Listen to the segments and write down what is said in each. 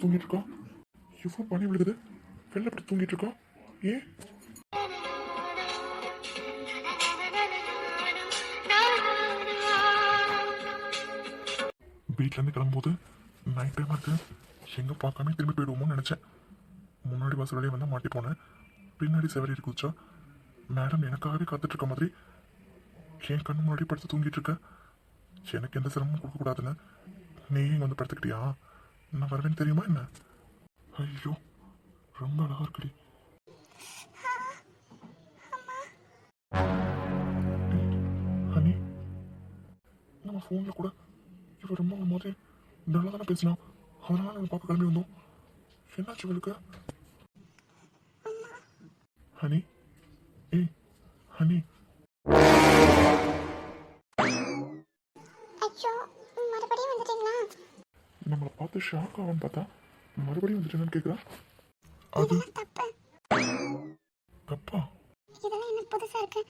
படுத்து தூங்கிட்டு இருக்கோம். இவ்வளோ பனி விழுகுது. வெளில படுத்து தூங்கிட்டு இருக்கோம்? ஏன்? வீட்டிலேருந்து கிளம்பும்போது நைட் டைமாக இருக்கு. எங்கே பார்க்காம திரும்பி போயிடுவோமோன்னு நினச்சேன். முன்னாடி பஸ் வழியே வந்தால் மாட்டி போனேன். பின்னாடி செவரி இருக்குச்சா மேடம் எனக்காகவே காத்துட்ருக்க மாதிரி. என் கண்ணு முன்னாடி படுத்து தூங்கிட்டு இருக்க. எனக்கு எந்த சிரமமும் கொடுக்கக்கூடாதுன்னு நீ இங்கே வந்து படுத்துக்கிட்டியா? நான் வருவேன்னு தெரியுமா என்ன? ஐயோ ரொம்ப அழகா இருக்குடி. ஹனி நம்ம ஃபோனில் கூட இவர் ரொம்ப ஒரு மாதிரி நல்லா தானே பேசினான் அதனால நம்ம பார்க்க கிளம்பி வந்தோம். என்னாச்சு இவளுக்கு? ஹனி ஏய் ஹனி. ஐயோ மறுபடியும் வந்துட்டீங்களா? நம்மளை பார்த்து ஷாக் ஆகும்னு பார்த்தா மறுபடியும் வந்துட்டேன்னு கேட்குறா அது தப்பு? இதெல்லாம் என்ன புதுசா இருக்கு.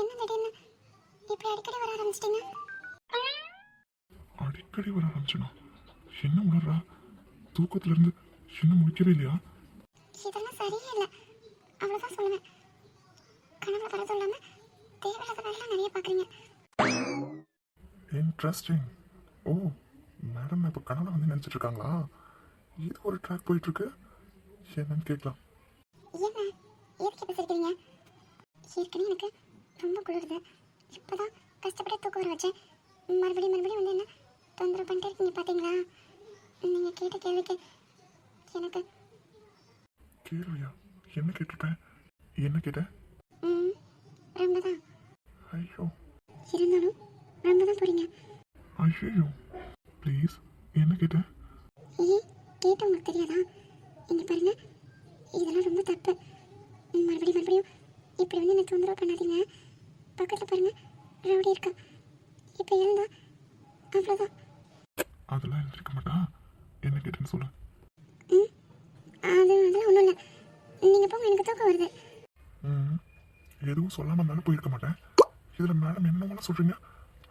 என்ன திடீர்னு இப்படி அடிக்கடி வர ஆரம்பிச்சிட்டீங்க? அடிக்கடி வர ஆரம்பிச்சனா? என்ன உணர்றா? தூக்கத்துல இருந்து இன்னும் முடிக்கவே இல்லையா? இதெல்லாம் சரியே இல்லை. அவ்வளோதான் சொல்லுவேன். கனவுல வரதும் இல்லாமல் தேவையில்லாத வேலைலாம் நிறைய பார்க்குறீங்க. இன்ட்ரெஸ்டிங் ஓ மேடம் இப்போ கனவுல வந்து நினச்சிட்டு இருக்காங்களா இது ஒரு ட்ராக் போயிட்டு இருக்கு என்னன்னு கேட்கலாம். ஏற்கனவே எனக்கு ரொம்ப குளிருது. இப்போதான் கஷ்டப்பட்டு தூக்கம் வர வச்சேன். மறுபடியும் மறுபடியும் வந்து என்ன தொந்தரவு பண்ணிட்டே இருக்கீங்க பார்த்தீங்களா நீங்கள் கேட்ட கேள்விக்கு எனக்கு கேள்வியா என்ன கேட்டிருப்பேன் என்ன கேட்டேன் ம் ரொம்ப தான். ஐயோ. இருந்தாலும் ரொம்ப தான் போகிறீங்க ஐயோ என்ன கேட்டேன் ஏய் கேட்டு உங்களுக்கு தெரியாதா? இங்க பாருங்க. இதெல்லாம் ரொம்ப தப்பு. மறுபடியும் மறுபடியும் இப்படி வந்து என்ன தொந்தரவு பண்ணாதீங்க. பக்கத்தில் பாருங்க. ரவுடி இருக்கா. இப்போ எழுந்தா. அவ்வளோதான் அதெல்லாம் எழுந்திருக்க மாட்டா. என்ன கேட்டேன்னு சொல்லு. ம் அது அதெல்லாம் ஒன்றும் இல்லை. நீங்கள் போங்க எனக்கு தூக்கம் வருது. ம் எதுவும் சொல்லாம இருந்தாலும் போயிருக்க மாட்டேன். இதில் மேடம் என்னவெல்லாம் சொல்றீங்க?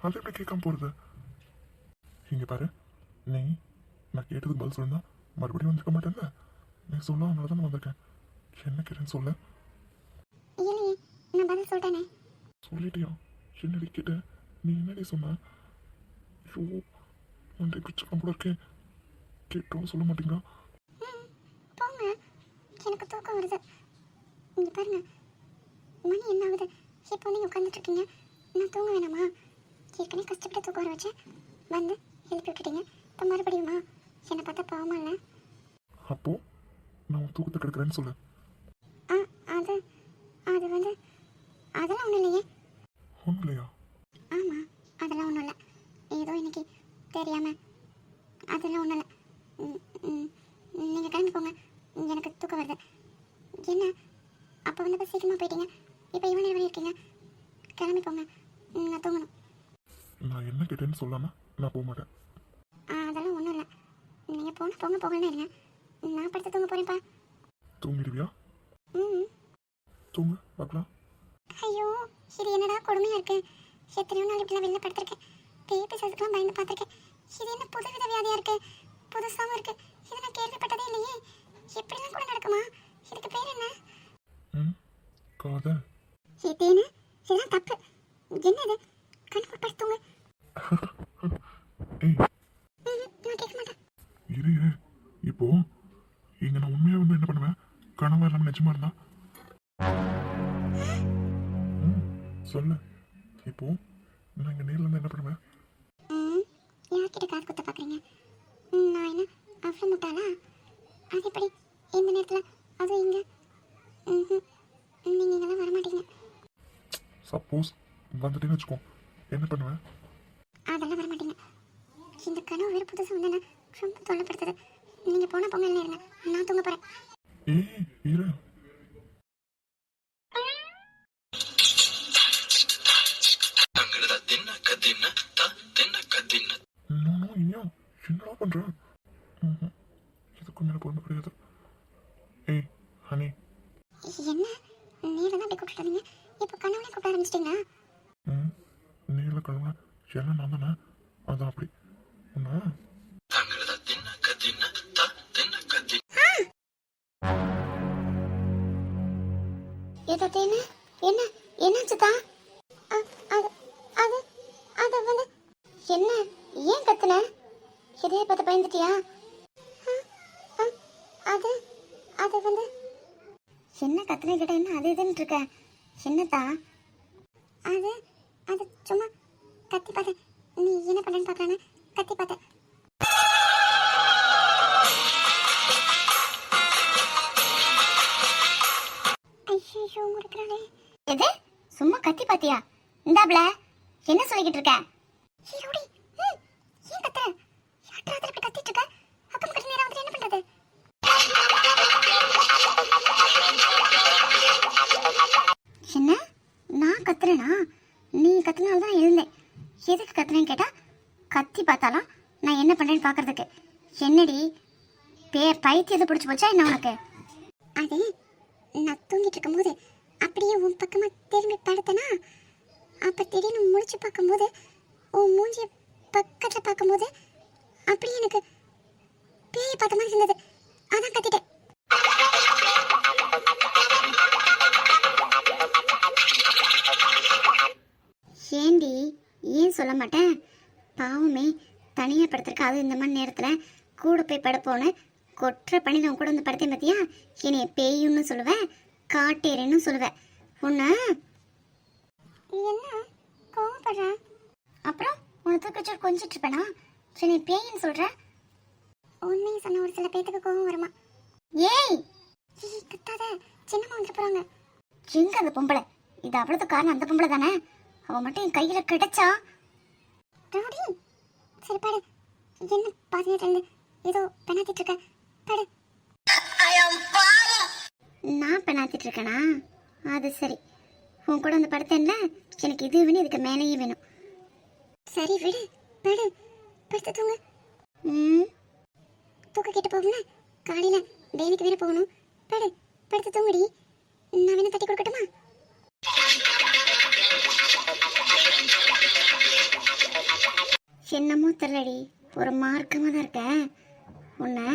அதை எப்படி கேட்காம போகிறது இங்கே பாரு. நீ நான் கேட்டதுக்கு பதில் சொல்லிருந்தா மறுபடியும் வந்திருக்க மாட்டேன்ல. நீ சொல்லாதனால தான் நான் வந்திருக்கேன். என்ன கேட்டேன்னு சொல்ல. இல்லையே நான் பதில் சொல்லிட்டேனே சொல்லிட்டியா? என்னடி கேட்ட? நீ என்னடி சொன்ன? ஐயோ மண்டை பிடிச்சிருக்கான் போல இருக்கேன். கேட்டோம் சொல்ல மாட்டீங்களா? போங்க. எனக்கு தூக்கம் வருது. இங்கே பாருங்க. மணி என்ன ஆகுது? இப்போ நீங்கள் உட்காந்துட்டு இருக்கீங்க. நான் தூங்க வேணாமா? ஏற்கனவே கஷ்டப்பட்டு தூக்கம் வர வச்சேன். வந்து எழுப்பி விட்டுட்டீங்க. இப்போ மறுபடியுமா? என்னை பார்த்தா பாவமா இல்லை? அப்போ நான் தூக்கத்தை கெடுக்கிறேன்னு சொல்லு. ஆ அது அது வந்து அதெல்லாம் ஒன்றும் இல்லையே. ஒன்றும் இல்லையா? ஆமாம் அதெல்லாம் ஒன்றும் இல்லை. ஏதோ இன்னைக்கு தெரியாமல் அதெல்லாம் ஒன்றும் இல்லை. நீங்கள் கிளம்பி போங்க எனக்கு தூக்கம் வருது. என்ன? அப்போ வந்து சீக்கிரமாக போயிட்டீங்க. இப்போ இவன் நேரம் இருக்கீங்க. கிளம்பி போங்க நான் தூங்கணும். நான் என்ன கேட்டேன்னு சொல்லாம நான் போக மாட்டேன் ஆ, அதெல்லாம் ஒன்றும் இல்லை நீங்கள் போன போங்க போகலன்னு இருங்க நான் படுத்து தூங்க போகிறேன்ப்பா தூங்கிடுவியா? ம். தூங்கு பார்க்கலாம். ஐயோ இது என்னடா கொடுமையாக இருக்கு? எத்தனையோ நாள் இப்படிலாம் வெளில படுத்திருக்கேன். பேய் பிசாசுக்கெல்லாம் பயந்து பார்த்துருக்கேன். இது என்ன புதுவித வியாதியாக இருக்கு? புதுசாகவும் இருக்கு. இது நான் கேள்விப்பட்டதே இல்லையே. இப்படிலாம் கூட நடக்குமா? இதுக்கு பேர் என்ன? ம் காதல். இது என்ன இதெல்லாம் தப்பு. என்ன இது? கண் போட்டு தூங்க. ஏய். நான் கேட்க மாட்டேன். இப்போ இங்க நான் உண்மையா வந்து என்ன பண்ணுவேன்? கனவா இல்லாம நிஜமா இருந்தா? சொல்லு. இப்போ நான் இங்க நேர்ல இருந்து என்ன பண்ணுவேன்? யார்கிட்ட காது குத்த பார்க்குறீங்க நான் என்ன அவ்வளோ முட்டாளா? அது எப்படி? இந்த நேரத்தில் அதுவும் இங்கே? ம் நீங்கள் இங்கெல்லாம் வரமாட்டீங்க. சப்போஸ் வந்துட்டேன்னு வச்சுக்கோ. என்ன பண்ணுவேன்? அதெல்லாம் வர மாட்டீங்க இந்த கனவு வேறு புதுசாக வந்து என்ன ரொம்ப தொல்லைப்படுத்துது. நீங்கள் போனால் பொங்கல் இல்லை இருங்க. நான் தூங்க போகிறேன் ஏய் இரு. தொட்டேன்னு? என்ன? என்னாச்சு தான் அது அது வந்து என்ன? ஏன் கத்துன? எதைய பார்த்து பயந்துட்டியா? அது அது வந்து என்ன கத்துன? கிட்ட என்ன அது இதுன்னு இருக்க? என்னத்தா அது அது சும்மா கத்தி பார்த்தேன் நீ என்ன பண்ணேன்னு பார்க்கலான்னு கத்தி பார்த்தேன் ஐயோ முறுக்குறானே எது? சும்மா கத்தி பாத்தியா? இந்தாப்ல என்ன சொல்லிக்கிட்டு இருக்க? ஹீரோடி ம், ஏன் கத்துற? யார்ட்ராத்துல இப்படி கத்திட்டு இருக்க? அக்கம் பக்கத்து நேரம் வந்துட்டு என்ன பண்றது? என்ன? நான் கத்துறேனா? நீ கத்துனால தான் எழுந்தேன். எதுக்கு கத்துறேன்னு கேட்டா கத்தி பார்த்தாலாம் நான் என்ன பண்றேன்னு பாக்குறதுக்கு என்னடி? பே பைத்தியத்தை பிடிச்சி போச்சா என்ன உனக்கு? அது நான் தூங்கிட்டு இருக்கும்போது அப்படியே உன் பக்கமாக திரும்பி படுத்தனா? அப்போ திடீர்னு முழிச்சு பார்க்கும்போது உன் மூஞ்சி பக்கத்தில் பார்க்கும்போது அப்படியே எனக்கு பேய் பார்த்த மாதிரி இருந்தது. அதான் கத்திட்டேன். ஏண்டி ஏன் சொல்ல மாட்டேன்? பாவமே தனியாக படுத்துருக்காது இந்த மாதிரி நேரத்தில் கூட போய் படுப்போன்னு கொற்ற பணியில் உன் கூட வந்து படுத்தேன் பார்த்தியா என்னைய பேயுன்னு சொல்லுவேன் காட்டேரேன்னு சொல்லுவேன் உன்னை என்ன? கோவப்படுற? அப்புறம் உன்னை தூக்கச்சோர் கொஞ்சிட்டு இருப்பேனா? என்னை பேயின்னு சொல்கிற உண்மையை சொன்ன ஒரு சில பேத்துக்கு கோவம் வருமா? ஏய்! ஏய் கத்தாத. சின்னம்மா வந்துட்டு போகிறாங்க எங்க அந்த பொம்பளை? இது அவ்வளவு காரணம் அந்த பொம்பளை தானே? அவ மட்டும் என் கையில கிடைச்சா? ரவுடி சரி பாடு என்ன இருந்து ஏதோ பெணாத்திட்டு இருக்க. பாடு நான் பெணாத்திட்டு இருக்கேனா? அது சரி. உன் கூட வந்து படுத்தேன்ல எனக்கு இது வேணும் இதுக்கு மேலேயே வேணும். சரி விடு. படு. படுத்து தூங்க. ம். தூக்க கேட்டு போகும்ல? காலையில் வேலைக்கு வேற போகணும். படு. படுத்து தூங்குடி. நான் வேணும் தட்டி கொடுக்கட்டுமா? என்னமோ தெரியலடி. ஒரு மார்க்கமாக தான் இருக்க. உன்னை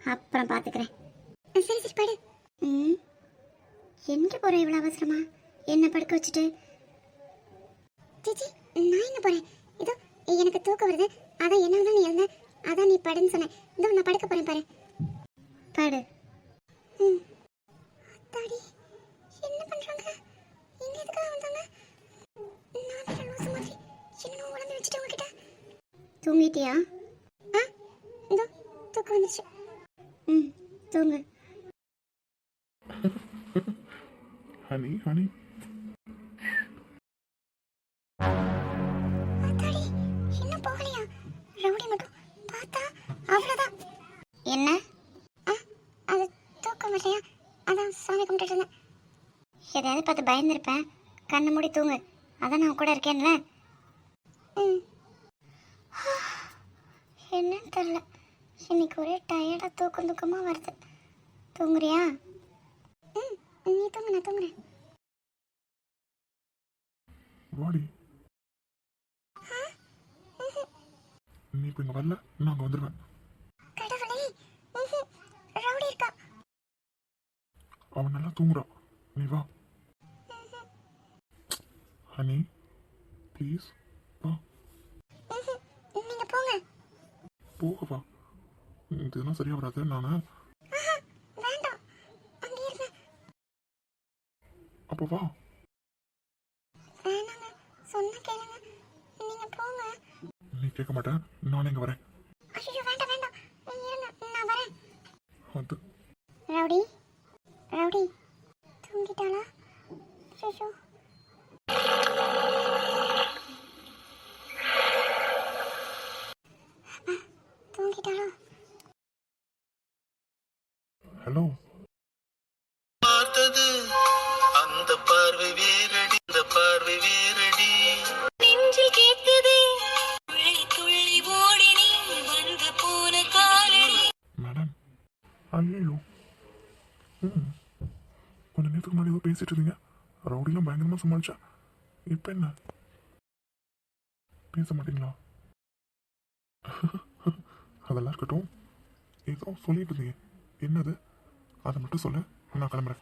அப்புறம் பார்த்துக்கிறேன் சரி சரி படு. ம். எங்கே போகிற இவ்வளோ அவசரமா? என்ன படுக்க வச்சுட்டு? சிச்சி நான் எங்கே போகிறேன் இதோ எனக்கு தூக்கம் வருது. அதான் என்ன நீ இருந்த அதான் நீ படுன்னு சொன்னேன். இதோ நான் படுக்க போகிறேன் பாரு. படு. ம். அத்தாடி என்ன பண்ணுறாங்க இங்கே எதுக்காக வந்தாங்க? நான் லூசு மாதிரி என்னமோ உடம்பு வச்சுட்டு உங்ககிட்ட. தூங்கிட்டியா? ஆ இதோ தூக்கம் வந்துச்சு ம் தூங்கு. ஹனி ஹனி அத்தாடி இன்னும் போகலையா? ரவுடி மட்டும் பார்த்தா அவ்வளோதான் என்ன? அது தூக்கம் வரலையா? அதான் சாமி கும்பிட்டுட்டு இருந்தேன். எதையாவது பார்த்து பயந்துருப்பேன். கண்ணை மூடி தூங்கு. அதான் நான் கூட இருக்கேன்ல. என்னன்னு தெரில இன்னைக்கு ஒரே டயர்டாக தூக்கம் தூக்கமாக வருது. தூங்குறியா? ம் நீ தூங்கு நான் தூங்குறேன். வாடி. நீ இப்போ இங்கே வரல நான் அங்கே வந்துடுவேன் அவன் நல்லா தூங்குறான். நீ வா. ஹனி ப்ளீஸ் வா. நீங்க போங்க. போக வா இதெல்லாம் சரியா வராது? நான் அப்போ வா. நீ கேட்க மாட்டேன். நானே இங்கே வரேன். அது. ரவுடி. ரவுடி. தூங்கிட்டாளா? அப்பா, தூங்கிட்டாளோ? ஹலோ. பார்த்தது அந்த பார்வை வேரடி அந்த பார்வை வேரடி நெஞ்சில் கேட்குதே துள்ளி துள்ளி ஓடி நீ வந்து போன காலடி. மேடம் ஐயோ ம். கொஞ்ச நேரத்துக்கு முன்னாடி ஏதோ பேசிட்டு இருந்தீங்க. ரவுடிலாம் பயங்கரமாக சமாளிச்சா? இப்போ என்ன? பேச மாட்டீங்களா? அதெல்லாம் இருக்கட்டும். ஏதோ சொல்லிட்டு இருந்தீங்க. என்னது? அதை மட்டும் சொல்லு நான் கிளம்புறேன்.